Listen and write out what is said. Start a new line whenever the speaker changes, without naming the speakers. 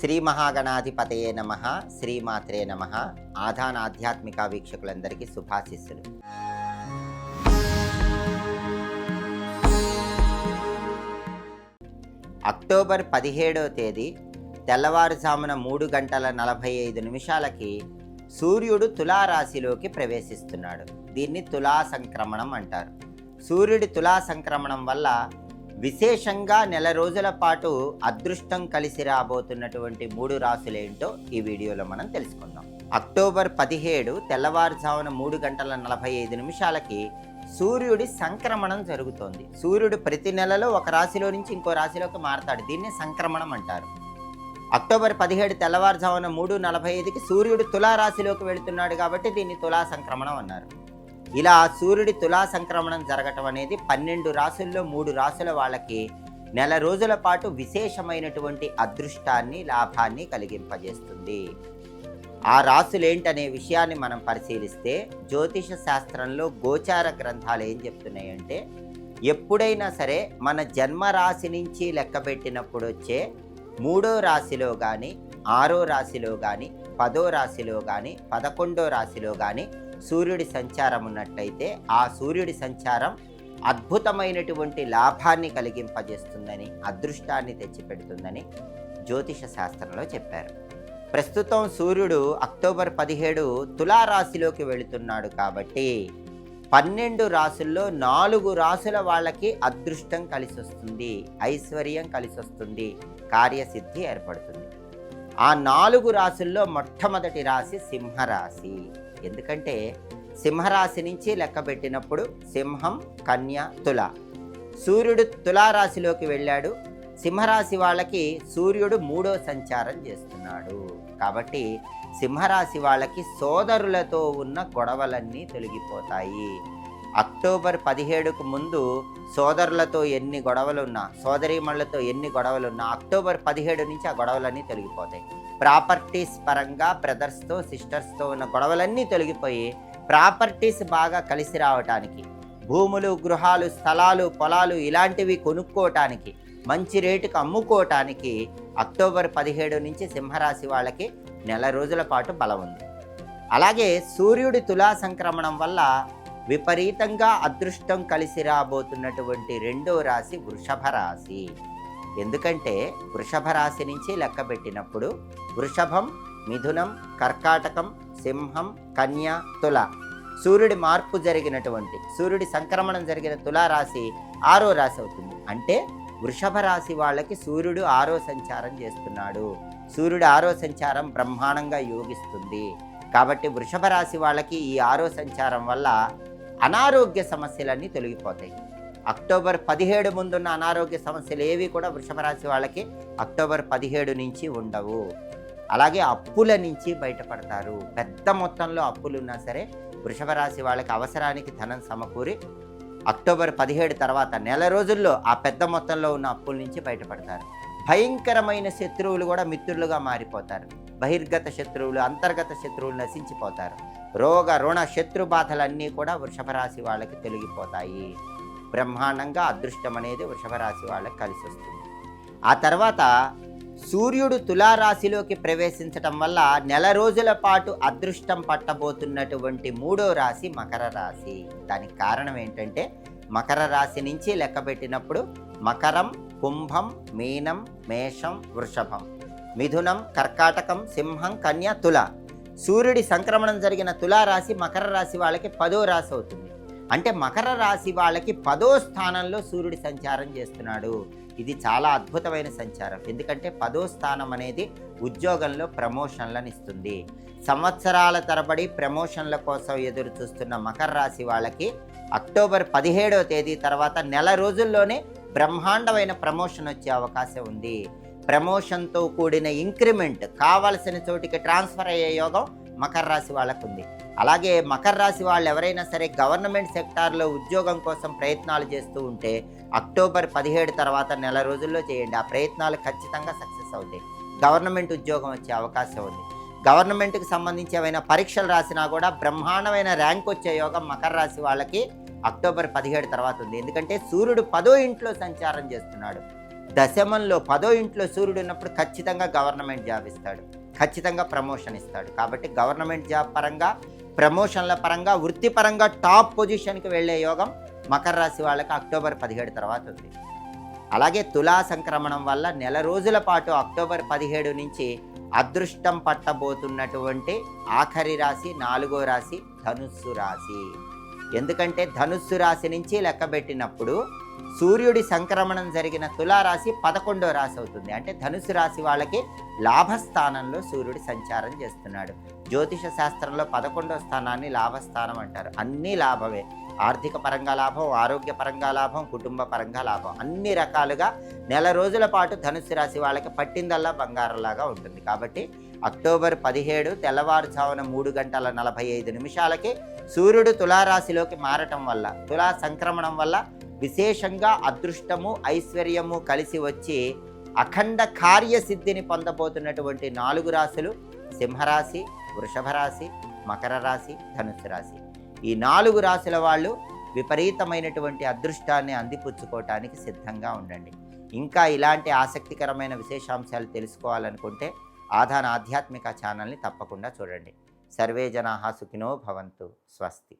శ్రీ మహాగణాధిపతయే నమ శ్రీమాత్రే నమ. ఆధాన ఆధ్యాత్మిక వీక్షకులందరికీ శుభాశిస్సులు. అక్టోబర్ పదిహేడవ తేదీ తెల్లవారుజామున మూడు గంటల నలభై ఐదు నిమిషాలకి సూర్యుడు తులారాశిలోకి ప్రవేశిస్తున్నాడు. దీన్ని తులా సంక్రమణం అంటారు. సూర్యుడి తులా సంక్రమణం వల్ల విశేషంగా నెల రోజుల పాటు అదృష్టం కలిసి రాబోతున్నటువంటి మూడు రాసులేంటో ఈ వీడియోలో మనం తెలుసుకుందాం. అక్టోబర్ పదిహేడు తెల్లవారుజామున మూడు గంటల నలభై ఐదు నిమిషాలకి సూర్యుడి సంక్రమణం జరుగుతోంది. సూర్యుడు ప్రతి నెలలో ఒక రాశిలో నుంచి ఇంకో రాశిలోకి మారతాడు. దీన్ని సంక్రమణం అంటారు. అక్టోబర్ పదిహేడు తెల్లవారుజామున మూడు నలభై ఐదుకి సూర్యుడు తులారాశిలోకి వెళుతున్నాడు కాబట్టి దీన్ని తులా సంక్రమణం అన్నారు. ఇలా సూర్యుడి తులా సంక్రమణం జరగటం అనేది పన్నెండు రాసుల్లో మూడు రాసుల వాళ్ళకి నెల రోజుల పాటు విశేషమైనటువంటి అదృష్టాన్ని లాభాన్ని కలిగింపజేస్తుంది. ఆ రాసులేంటనే విషయాన్ని మనం పరిశీలిస్తే జ్యోతిష శాస్త్రంలో గోచార గ్రంథాలు ఏం చెప్తున్నాయంటే ఎప్పుడైనా సరే మన జన్మ రాశి నుంచి లెక్కబెట్టినప్పుడు వచ్చే మూడో రాశిలో కానీ ఆరో రాశిలో కానీ పదో రాశిలో కానీ పదకొండో రాశిలో కానీ సూర్యుడి సంచారం ఉన్నట్టయితే ఆ సూర్యుడి సంచారం అద్భుతమైనటువంటి లాభాన్ని కలిగింపజేస్తుందని అదృష్టాన్ని తెచ్చిపెడుతుందని జ్యోతిష శాస్త్రంలో చెప్పారు. ప్రస్తుతం సూర్యుడు అక్టోబర్ పదిహేడు తులారాశిలోకి వెళుతున్నాడు కాబట్టి పన్నెండు రాసుల్లో నాలుగు రాసుల వాళ్ళకి అదృష్టం కలిసి వస్తుంది ఐశ్వర్యం కలిసి వస్తుంది కార్యసిద్ధి ఏర్పడుతుంది. ఆ నాలుగు రాసుల్లో మొట్టమొదటి రాశి సింహరాశి. ఎందుకంటే సింహరాశి నుంచి లెక్క పెట్టినప్పుడు సింహం కన్య తుల. సూర్యుడు తులారాశిలోకి వెళ్ళాడు. సింహరాశి వాళ్ళకి సూర్యుడు మూడో సంచారం చేస్తున్నాడు. కాబట్టి సింహరాశి వాళ్ళకి సోదరులతో ఉన్న గొడవలన్నీ తొలగిపోతాయి. అక్టోబర్ పదిహేడుకు ముందు సోదరులతో ఎన్ని గొడవలున్నా సోదరీమణులతో ఎన్ని గొడవలున్నా అక్టోబర్ పదిహేడు నుంచి ఆ గొడవలన్నీ తొలగిపోతాయి. ప్రాపర్టీస్ పరంగా బ్రదర్స్తో సిస్టర్స్తో ఉన్న గొడవలన్నీ తొలగిపోయి ప్రాపర్టీస్ బాగా కలిసి రావటానికి భూములు గృహాలు స్థలాలు పొలాలు ఇలాంటివి కొనుక్కోవటానికి మంచి రేటుకు అమ్ముకోవటానికి అక్టోబర్ పదిహేడు నుంచి సింహరాశి వాళ్ళకి నెల రోజుల పాటు బలం ఉంది. అలాగే సూర్యుడి తులా సంక్రమణం వల్ల విపరీతంగా అదృష్టం కలిసి రాబోతున్నటువంటి రెండో రాశి వృషభ రాశి. ఎందుకంటే వృషభ రాశి నుంచి లెక్క పెట్టినప్పుడు వృషభం మిథునం కర్కాటకం సింహం కన్య తుల. సూర్యుడి మార్పు జరిగినటువంటి సూర్యుడి సంక్రమణం జరిగిన తులారాశి ఆరో రాశి అవుతుంది. అంటే వృషభ రాశి వాళ్ళకి సూర్యుడు ఆరో సంచారం చేస్తున్నాడు. సూర్యుడు ఆరో సంచారం బ్రహ్మాండంగా యోగిస్తుంది. కాబట్టి వృషభ రాశి వాళ్ళకి ఈ ఆరో సంచారం వల్ల అనారోగ్య సమస్యలన్నీ తొలగిపోతాయి. అక్టోబర్ పదిహేడు ముందున్న అనారోగ్య సమస్యలు ఏవి కూడా వృషభరాశి వాళ్ళకి అక్టోబర్ పదిహేడు నుంచి ఉండవు. అలాగే అప్పుల నుంచి బయటపడతారు. పెద్ద మొత్తంలో అప్పులు ఉన్నా సరే వృషభరాశి వాళ్ళకి అవసరానికి ధనం సమకూరి అక్టోబర్ పదిహేడు తర్వాత నెల రోజుల్లో ఆ పెద్ద మొత్తంలో ఉన్న అప్పుల నుంచి బయటపడతారు. భయంకరమైన శత్రువులు కూడా మిత్రులుగా మారిపోతారు. బహిర్గత శత్రువులు అంతర్గత శత్రువులు నశించిపోతారు. రోగ రుణ శత్రు బాధలన్నీ కూడా వృషభ రాశి వాళ్ళకి తొలగిపోతాయి. బ్రహ్మాండంగా అదృష్టం అనేది వృషభ రాశి వాళ్ళకి కలిసి వస్తుంది. ఆ తర్వాత సూర్యుడు తులారాశిలోకి ప్రవేశించటం వల్ల నెల రోజుల పాటు అదృష్టం పట్టబోతున్నటువంటి మూడో రాశి మకర రాశి. దానికి కారణం ఏంటంటే మకర రాశి నుంచి లెక్కబెట్టినప్పుడు మకరం కుంభం మీనం మేషం వృషభం మిథునం కర్కాటకం సింహం కన్య తుల. సూర్యుడి సంక్రమణం జరిగిన తులారాశి మకర రాశి వాళ్ళకి పదో రాశి అవుతుంది. అంటే మకర రాశి వాళ్ళకి పదో స్థానంలో సూర్యుడి సంచారం చేస్తున్నాడు. ఇది చాలా అద్భుతమైన సంచారం. ఎందుకంటే పదో స్థానం అనేది ఉద్యోగంలో ప్రమోషన్లను ఇస్తుంది. సంవత్సరాల తరబడి ప్రమోషన్ల కోసం ఎదురు చూస్తున్న మకర రాశి వాళ్ళకి అక్టోబర్ పదిహేడవ తేదీ తర్వాత నెల రోజుల్లోనే బ్రహ్మాండమైన ప్రమోషన్ వచ్చే అవకాశం ఉంది. ప్రమోషన్తో కూడిన ఇంక్రిమెంట్ కావలసిన చోటికి ట్రాన్స్ఫర్ అయ్యే యోగం మకర రాశి వాళ్ళకు ఉంది అలాగే మకర రాశి వాళ్ళు ఎవరైనా సరే గవర్నమెంట్ సెక్టార్లో ఉద్యోగం కోసం ప్రయత్నాలు చేస్తూ ఉంటే అక్టోబర్ పదిహేడు తర్వాత నెల రోజుల్లో చేయండి. ఆ ప్రయత్నాలు ఖచ్చితంగా సక్సెస్ అవుతాయి. గవర్నమెంట్ ఉద్యోగం వచ్చే అవకాశం ఉంది. గవర్నమెంట్కి సంబంధించి ఏమైనా పరీక్షలు రాసినా కూడా బ్రహ్మాండమైన ర్యాంక్ వచ్చే యోగం మకర రాశి వాళ్ళకి అక్టోబర్ పదిహేడు తర్వాత ఉంది. ఎందుకంటే సూర్యుడు పదో ఇంట్లో సంచారం చేస్తున్నాడు. దశమంలో పదో ఇంట్లో సూర్యుడు ఉన్నప్పుడు ఖచ్చితంగా గవర్నమెంట్ జాబ్ ఇస్తాడు. ఖచ్చితంగా ప్రమోషన్ ఇస్తాడు. కాబట్టి గవర్నమెంట్ జాబ్ పరంగా ప్రమోషన్ల పరంగా వృత్తిపరంగా టాప్ పొజిషన్కి వెళ్ళే యోగం మకర రాశి వాళ్ళకి అక్టోబర్ పదిహేడు తర్వాత ఉంది. అలాగే తులా సంక్రమణం వల్ల నెల రోజుల పాటు అక్టోబర్ పదిహేడు నుంచి అదృష్టం పట్టబోతున్నటువంటి ఆఖరి రాశి నాలుగో రాశి ధనుస్సు రాశి. ఎందుకంటే ధనుస్సు రాశి నుంచి లెక్కబెట్టినప్పుడు సూర్యుడి సంక్రమణం జరిగిన తులారాశి పదకొండో రాశి అవుతుంది. అంటే ధనుసు రాశి వాళ్ళకి లాభస్థానంలో సూర్యుడు సంచారం చేస్తున్నాడు. జ్యోతిష శాస్త్రంలో పదకొండో స్థానాన్ని లాభస్థానం అంటారు. అన్నీ లాభమే. ఆర్థిక పరంగా లాభం ఆరోగ్య పరంగా లాభం కుటుంబ పరంగా లాభం. అన్ని రకాలుగా నెల రోజుల పాటు ధనుసు రాశి వాళ్ళకి పట్టిందల్లా బంగారంలాగా ఉంటుంది. కాబట్టి అక్టోబర్ పదిహేడు తెల్లవారుజామున మూడు గంటల నలభై ఐదు నిమిషాలకి సూర్యుడు తులారాశిలోకి మారటం వల్ల తులా సంక్రమణం వల్ల విశేషంగా అదృష్టము ఐశ్వర్యము కలిసి వచ్చి అఖండ కార్యసిద్ధిని పొందబోతున్నటువంటి నాలుగు రాశులు సింహరాశి వృషభ రాశి మకర రాశి ధనుసు రాశి. ఈ నాలుగు రాశుల వాళ్ళు విపరీతమైనటువంటి అదృష్టాన్ని అందిపుచ్చుకోవటానికి సిద్ధంగా ఉండండి. ఇంకా ఇలాంటి ఆసక్తికరమైన విశేషాంశాలు తెలుసుకోవాలనుకుంటే ఆధాన ఆధ్యాత్మిక ఛానల్ని తప్పకుండా చూడండి. సర్వే జనా సుఖినో భవంతు. స్వస్తి.